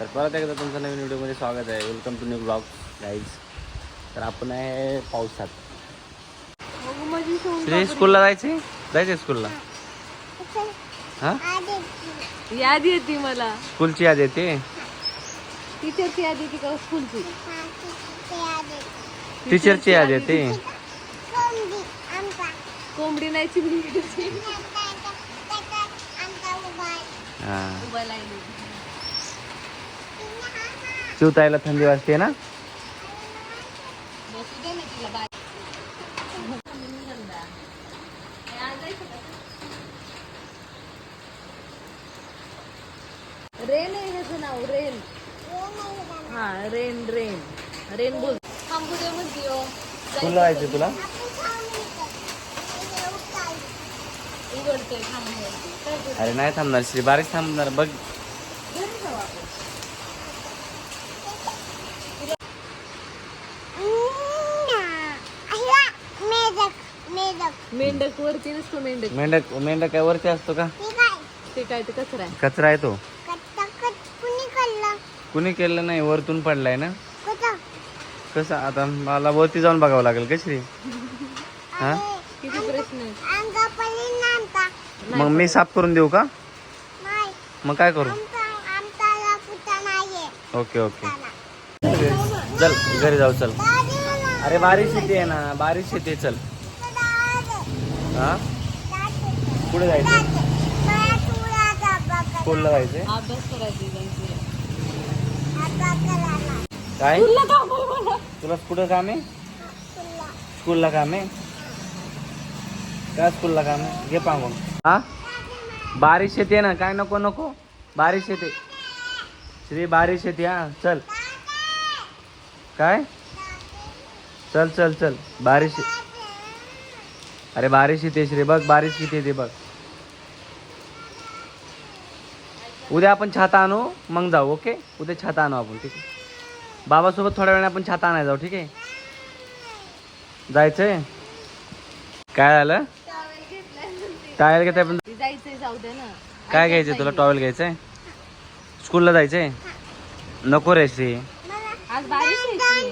तर परत एकदा तुमचं नवीन व्हिडिओमध्ये स्वागत आहे. Welcome to new blog guys तर आपण आहे पावसात. श्री स्कूलला जायचे? जायचे स्कूलला हां? याद येते मला. स्कूलची याद येते? टीचरची याद येते का स्कूलची टीचरची याद येते? कोंबडी. नाही चिमणी हां उभा लाईन चिवतायला थंडी वाजते ना बसू दे ना तिला बाय रेन आहे ह्याचं नाव रेन हा रेन रेन रेन बोल थांबू दे म्हणते हो. स्कूलला जायचे तुला काय? अरे नाही थांबणार श्री बारीक थांबणार बघ. घरी जाऊ आपण. मेंढक वरती नसतो मेंढक. मेंढक मेंढक काय वरती असतो का? ते काय ते कचरा आहे. कचरा आहे तो. कुणी केलं नाही वरतून पडलाय ना? कसं आता मला वरती जाऊन बघावं लागेल का श्री? हा? मग मी साफ करून देऊ का? मग काय करू? Okay okay. चल घरी जाऊ चल. अरे बारिश येते आहे ना. बारिश येते चल. हा? कुठे जायचं? स्कूलला जायचंय अभ्यास करायची जायची काय? तुला कुठं काम आहे? स्कूलला काम आहे? काय स्कूलला काम घे पांगून हा? बारिश येते ना काय नको नको. बारिश येते श्री बारिश येते हा. चल. काय? चल चल चल. बारिश अरे बारिश येते श्री बघ बारिश किती येते बघ. उद्या आपण छाता आणू मग जाऊ ओके? उद्या छाता आणू आपण ठीक आहे? बाबासोबत थोड्या वेळाने आपण छाता आणायला जाऊ ठीक आहे? जायचंय? काय झालं? टायर घेताय पण ती जायचंय जाऊ दे ना. काय घ्यायचंय तुला? टॉवेल घ्यायचंय? स्कूलला जायचंय? नको रे श्री आज बारिश आहे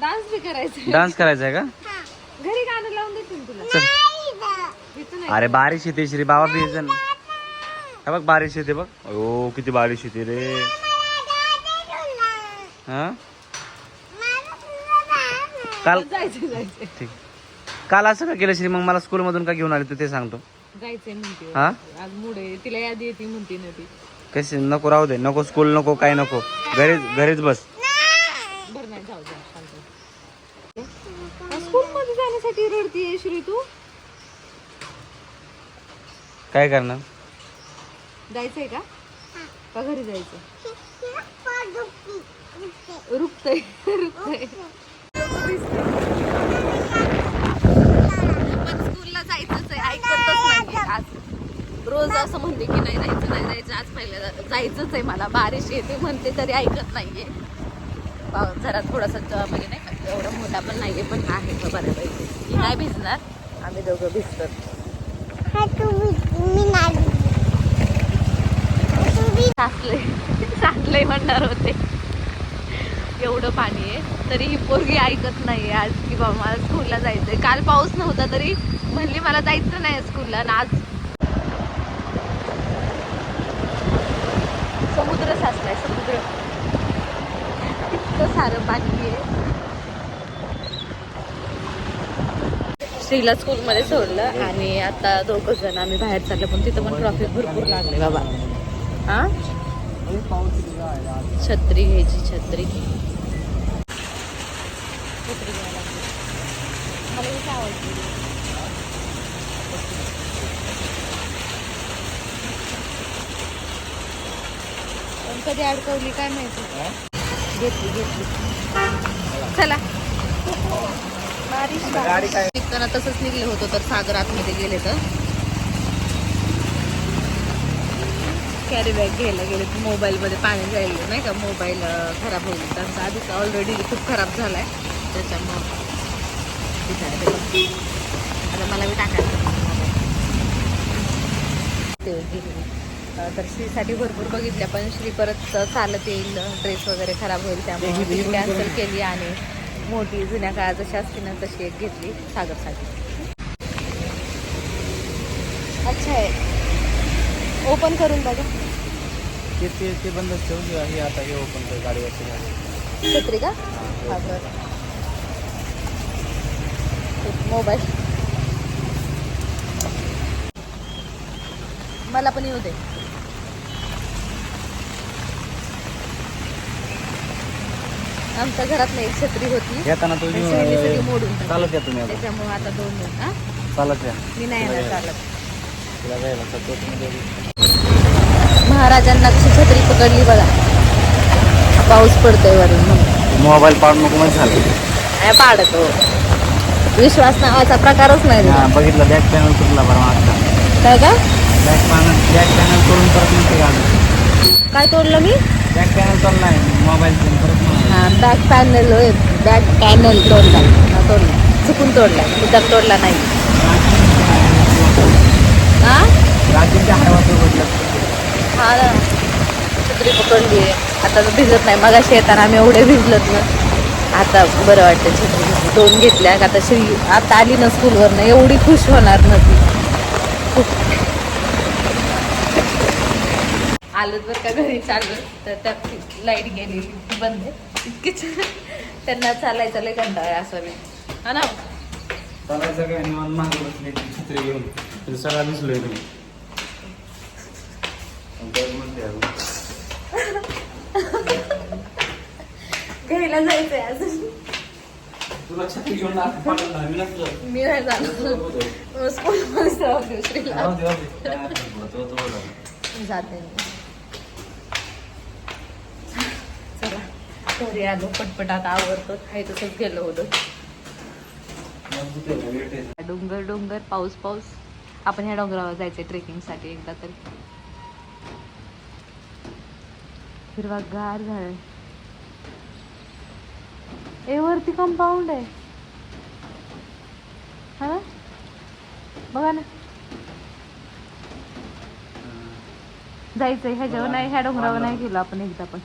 डान्स बी करायचा डान्स करायचा आहे का? घरी गाणं लावून देते ना तुला चल अरे बारिश येते श्री बाबा भिजन. हा बघ बारिश येते बघ. ओ किती बारिश येते रे. हा? काल जायचंय जायचंय. ठीक. काल असं का केलं श्री मग मला स्कूलमधून का घेऊन आले तू ते सांगतो. जायचंय म्हणते. हा? आज मूड आहे. तिला याद येते म्हणते ना ती कशी? नको राहू दे. नको स्कूल नको काय नको. घरीच घरीच बस. बरं नाही जाऊ दे. स्कूल मध्ये जाण्यासाठी रडतीये श्री तू. काय करणार? जायचंय का? का घरी जायचं रुकतय रुकतय. जायचंच आहे. ऐकतच नाही आज रोज असं म्हणते की नाही जायचं नाही जायचं. आज पहिल्या जायचंच आहे मला. बारिश येते म्हणते तरी ऐकत नाहीये. जरा थोडासा म्हणजे नाही का एवढा मोठा पण नाहीये पण आहे बऱ्यापैकी. मी नाही भिजणार. आम्ही दोघं भिजतो साचलंय. साचलंय म्हणणार होते. एवढं पाणी आहे. तरी ही पोरगी ऐकत नाही आज की बाबा मला स्कूलला जायचंय. काल पाऊस नव्हता तरी म्हणली मला जायचं नाही स्कूलला ना आज समुद्र साचलाय समुद्र. इतकं सारं पाणी आहे. श्रीला स्कूलमध्ये सोडलं आणि आता दोघं जण आम्ही बाहेर चाललो पण तिथं पण ट्रॉफिक भरपूर लागले बाबा. हा? छत्री घ्यायची छत्री. छत्री घ्यायला मला आवडते कधी अडकवली काय माहिती? घेतली घेतली. चला. बारिश गाडी काय? निघताना तसंच निघले होतो तर सागर आतमध्ये गेले तर. कॅरी बॅग घ्यायला गेले तर मोबाईलमध्ये पाणी जाईल नाही का? मोबाईल खराब होईल. त्यांचा आधीच ऑलरेडी खूप खराब झालाय. त्याच्यामुळं तिथे आहे ते बघ. आता मला बी टाकायचं ते तर श्रीसाठी भरपूर बघितल्या पण श्री परत चालत येईल ड्रेस वगैरे खराब होईल त्यामुळे कॅन्सल केली आणि मोठी जुन्या काळात जशी असते ना तशी एक घेतली सागरसाठी. अच्छा आहे. ओपन करून बघा. ते ते ते बंदच ठेवून देऊ. हे आता हे ओपन कर गाडीवरची गाडी छत्री का? हा बरं. मोबाईल मला पण येऊ दे. आमच्या घरात नाही एक छत्री होती. येताना पण सगळी सगळी तुम्ही मोडून टाकली. चालत या तुम्ही आता. त्याच्यामुळे आता दोन दोन हा? चालत या. मी नाही येणार चालत. तिला जायला तर तो तुम्ही दोघी. महाराजांना कशी छत्री पकडली बघा. पाऊस पडतोय वरून म्हणून. मोबाईल पाडू नको म्हणजे झालं काय पाडतो. विश्वास नावाचा प्रकारच नाही हा, बघितलं बॅक पॅनल तुटला बरं आता काय का बॅक पॅनल बॅक पॅनल करून परत म्हणते काय तोडलं मी? बॅक पॅनल आहे मोबाईल परत बॅक पॅनल बॅक पॅनल तोडला तोडला चुकून तोडला इतर तोडला नाही. हा ना. छत्री पकडली आता भिजत नाही. मग येताना आम्ही एवढे भिजलत ना. आता बरं वाटतं छत्री. दोन घेतल्या. आता श्री आता आली ना स्कूलवरनं एवढी खुश होणार ना ती. खूप. आलं बरं का घरी चाललं तर त्यात लाइट गेलेली. ती बंद आहे. इतकीच त्यांना चालायचं लय कंटाळा आहे असं मी हा ना चालायचं काय निवांत मागे बसले छत्री घेऊन सगळा दिसलोय तुम्ही. घरीला जायचंय अजून तुला छत्री घेऊन ना, मी नसलो. मी नाही जाणार स्कूलमध्ये जाऊ दुसरीला राहू दे, राहू दे. काय अडचण नाही, तो- तो बोला. जाते मी. चला घरी आलो पटपट आता आवरतो काही तसंच गेलो होतं. डोंगर डोंगर पाऊस पाऊस. आपण ह्या डोंगरावर जायचंय ट्रेकिंगसाठी एकदा तरी. हिरवागार झाड ए वरती कंपाऊंड आहे. हा ना? बघा ना. जायचंय ह्याच्यावर नाही ह्या डोंगरावर नाही गेलो आपण एकदा पण.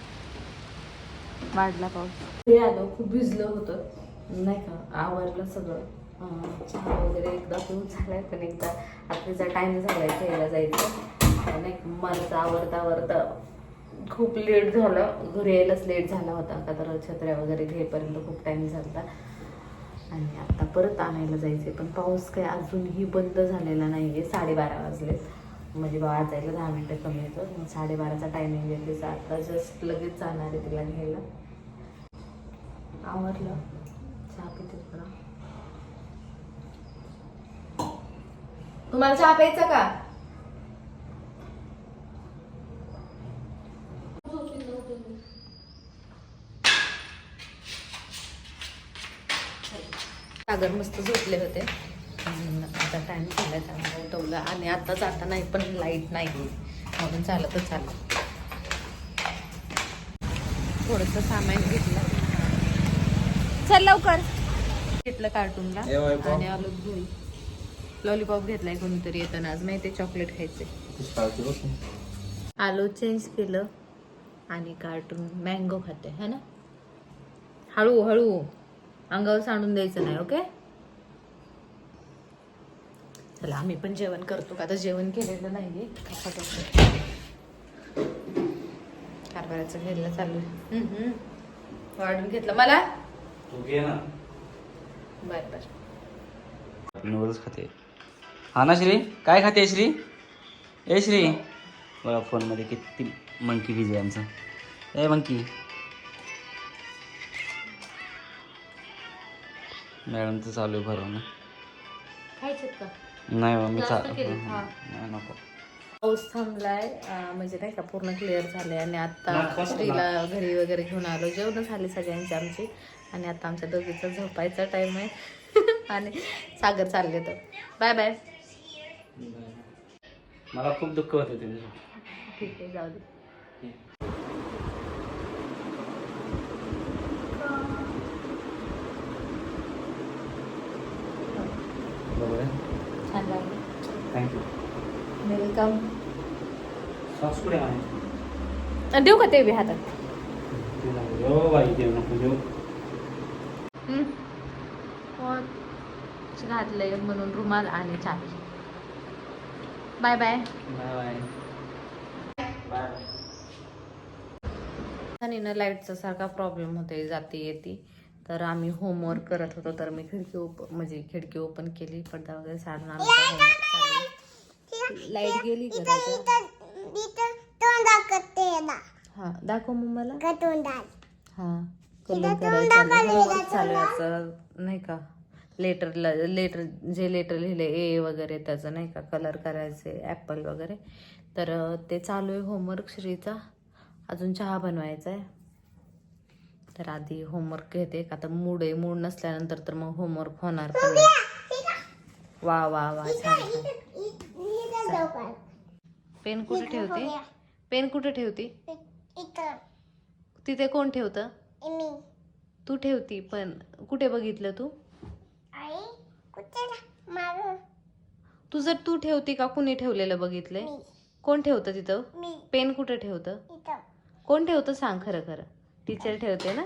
वाढला पाऊस. ते आलो खूप भिजलं होतं. नाही का आवरलं सगळं. चहा वगैरे एकदा पिऊन झालाय पण एकदा रात्रीचा टाइम झालाय घ्यायला जायचं. नाही का मला आवरता आवरता खूप लेट झालं. घरी यायलाच लेट झाला होता. का तर छत्र्या वगैरे घेईपर्यंत खूप टाइम झाला आणि आता परत आणायला जायचे पण पाऊस काय अजूनही बंद झालेला नाही आहे साडेबारा वाजलेत. म्हणजे बाबा जायला दहा मिनटं कमी येतो मग साडेबाराचा टायमिंग आहे. तिचा आता जस्ट लगेच जाणार आहे तिला घ्यायला. आवडलं. चहा पिते थोडा तुम्हाला चहा प्यायचा का? सागर मस्त झोपले होते. आता टाइम झाला त्यामुळे उठवलं. आणि आता जाता नाही पण लाइट नाही म्हणून चालतच चाललं थोडंसं सामान घेतलं. चल लवकर. घेतलं कार्टूनला ए बाई, पाव. आणि आलो घरी. लॉलीपॉप घेतलाय कोणीतरी येताना आज माहिती चॉकलेट खायचे हो? आलो चेंज केलं आणि कार्टून मँगो खाते है ना? हळू हळू. अंगावर सांडून द्यायचं नाही ओके? चला आम्ही पण जेवण करतो का आता जेवण केलेलं नाही कारभाराचं घ्यायला चालू आहे. हम्म, हम्म. वाढून घेतलं. मला? तू घे ना. बर बर. नूडल्स खाते. हा ना श्री? काय खाते श्री? ए श्री बघा फोनमध्ये किती मंकी बिझी आहे आमचा. ए मंकी. मॅडमचं चालू आहे भरवणं. खायचेत का? नाही बा, मी चा जास्त केली, हा. नाही नको. पाऊस थांबलाय अं, म्हणजे नाही का पूर्ण क्लिअर झाले आणि आता. श्रीला घरी वगैरे घेऊन आलो. जेवण झाले सगळ्यांचे आमचे. आणि आता आमच्या दोघीचा झोपायचा टाइम आहे. आणि सागर चालले तर. बाय बाय मला खूप दुःख होतं ठीक आहे जाऊ दे. छान लागलं. थँक्यू वेलकम सॉक्स कुठे आहे देऊ का ते बी हातात? हो बाई देऊ नको देऊ. हम्म. घातलंय म्हणून रुमाल आणि चावी. Bye bye. Bye. Bye. Bye आणि ना लाईटचा सारखा प्रॉब्लेम होते जाते येते. तर आम्ही होमवर्क करत होतो तर मी खिडकी ओप म्हणजे खिडकी ओपन केली पडदा वगैरे सारून लाइट गेली हा दाखव मग मला. हा. कलर करायचं homework चालू आहे असं, नाही का? लेटर लेटर जे लेटर लिहिले ए वगैरे त्याचं नाही का? कलर करायचे ॲपल वगैरे. तर ते चालू आहे होमवर्क श्रीचा. अजून चहा बनवायचा आहे. तर आधी होमवर्क घेते. का तर मूड आहे मूड नसल्यानंतर तर मग होमवर्क होणार पण वा वा वा छान पेन कुठे ठेवते? पेन कुठे ठेवती? तिथे कोण ठेवतं? तू ठेवती पण कुठे बघितलं तू? तू जर तू ठेवती का कुणी ठेवलेलं बघितलंय? कोण ठेवतं तिथं? पेन कुठे ठेवतं? कोण ठेवतं सांग खरं खरं. टीचर ठेवते ना?